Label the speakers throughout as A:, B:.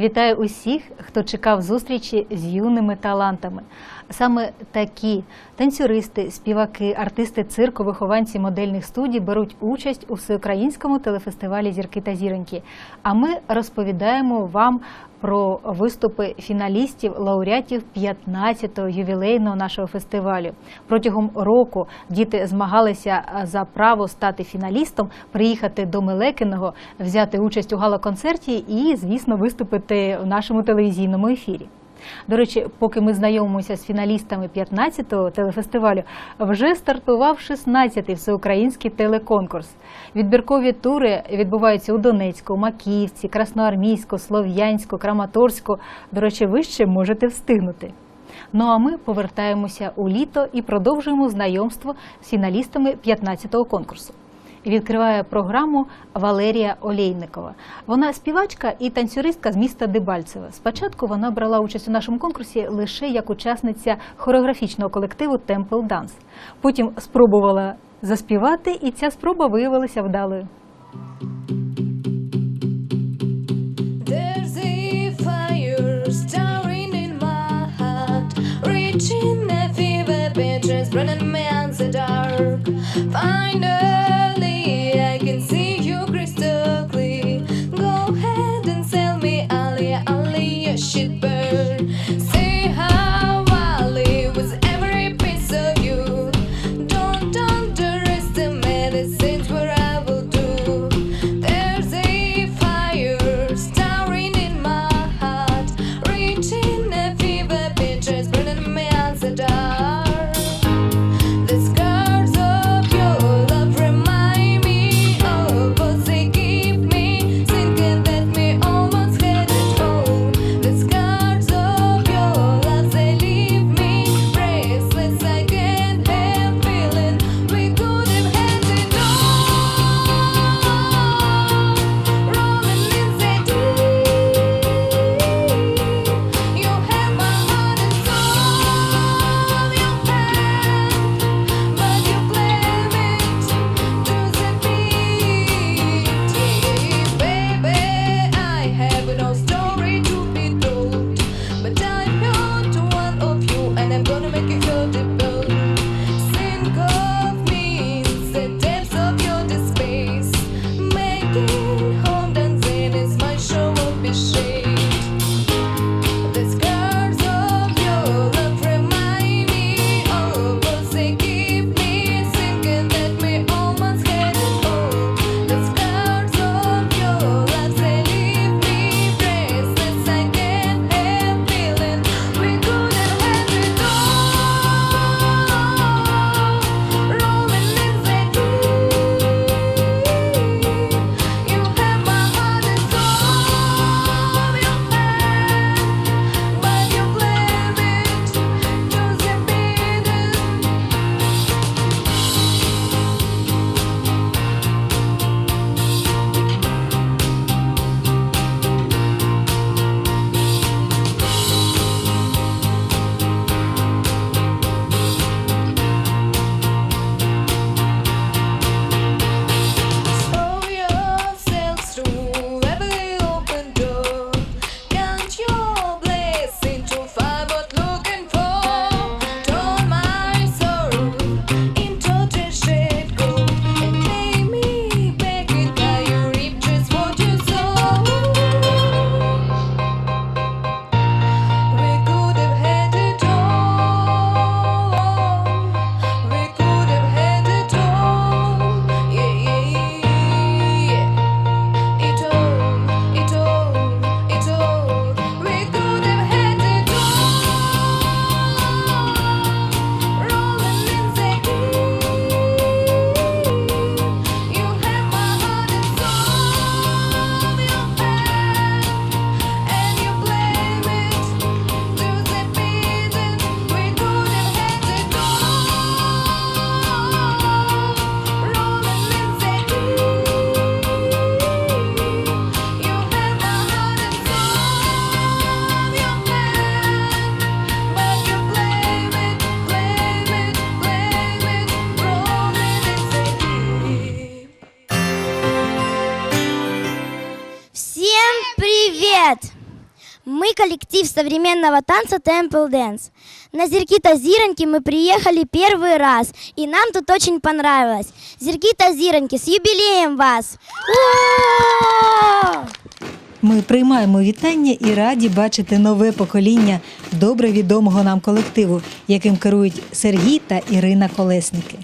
A: Вітаю усіх, хто чекав зустрічі з юними талантами. Саме такі танцюристи, співаки, артисти цирку, вихованці модельних студій беруть участь у всеукраїнському телефестивалі Зірки та зіроньки. А ми розповідаємо вам про виступи фіналістів, лауреатів 15-го ювілейного нашого фестивалю. Протягом року діти змагалися за право стати фіналістом, приїхати до Мелекиного, взяти участь у галоконцерті і, звісно, виступити в нашому телевізійному ефірі. До речі, поки ми знайомимося з фіналістами 15-го телефестивалю, вже стартував 16-й всеукраїнський телеконкурс. Відбіркові тури відбуваються у Донецьку, Маківці, Красноармійську, Слов'янську, Краматорську. До речі, ви ще можете встигнути. Ну а ми повертаємося у літо і продовжуємо знайомство з фіналістами 15-го конкурсу відкриває програму Валерія Олейникова. Вона співачка і танцюристка з міста Дебальцеве. Спочатку вона брала участь у нашому конкурсі лише як учасниця хореографічного колективу Темпл Данс. Потім спробувала заспівати, і ця спроба виявилася вдалою.
B: always in
C: Мы коллектив современного танца Temple Dance. На Зеркита Зироньки мы приехали первый раз, и нам тут очень понравилось. Зеркита Зироньки, с юбилеем вас! Ура!
D: Ми приймаємо вітання і раді бачити нове покоління добре відомого нам колективу, яким керують Сергій та Ірина Колесники.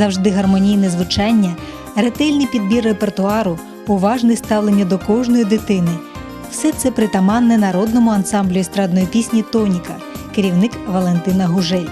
D: Завжди гармонійне звучання, ретельний підбір репертуару, уважне ставлення до кожної дитини. Все це притаманне народному ансамблю естрадної пісні Тоніка, керівник Валентина Гужель.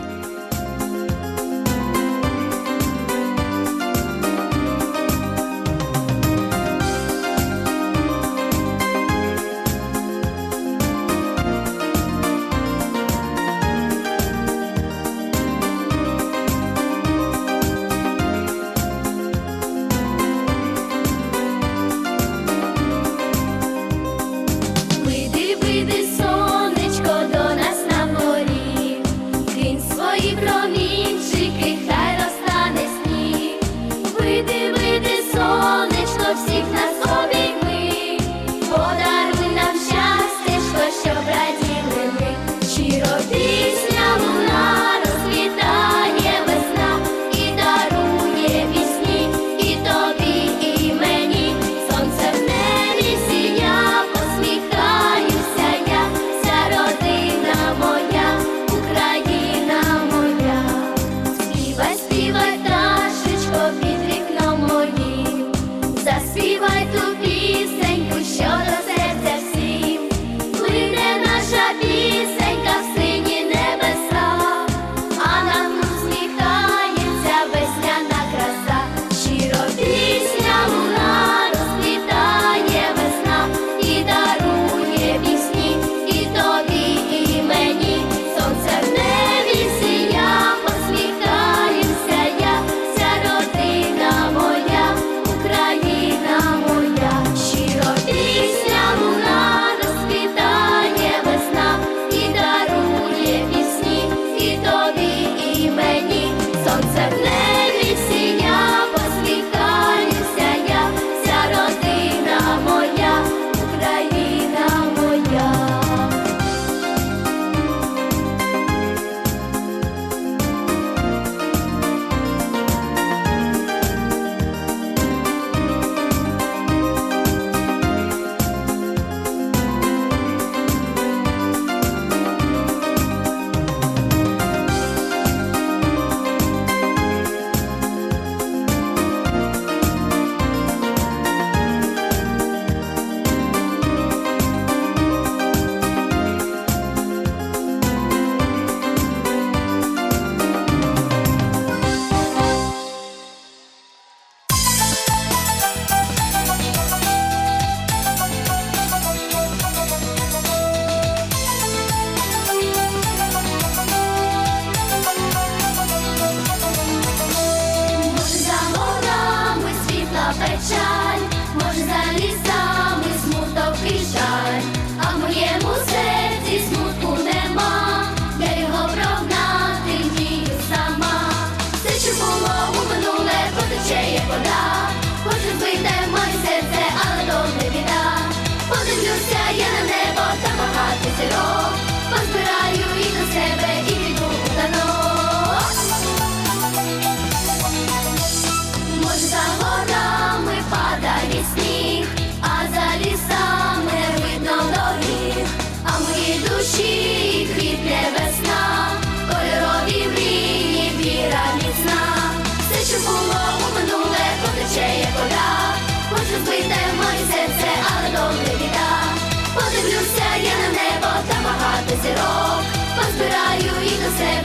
E: Зірок, позбираю і до себе,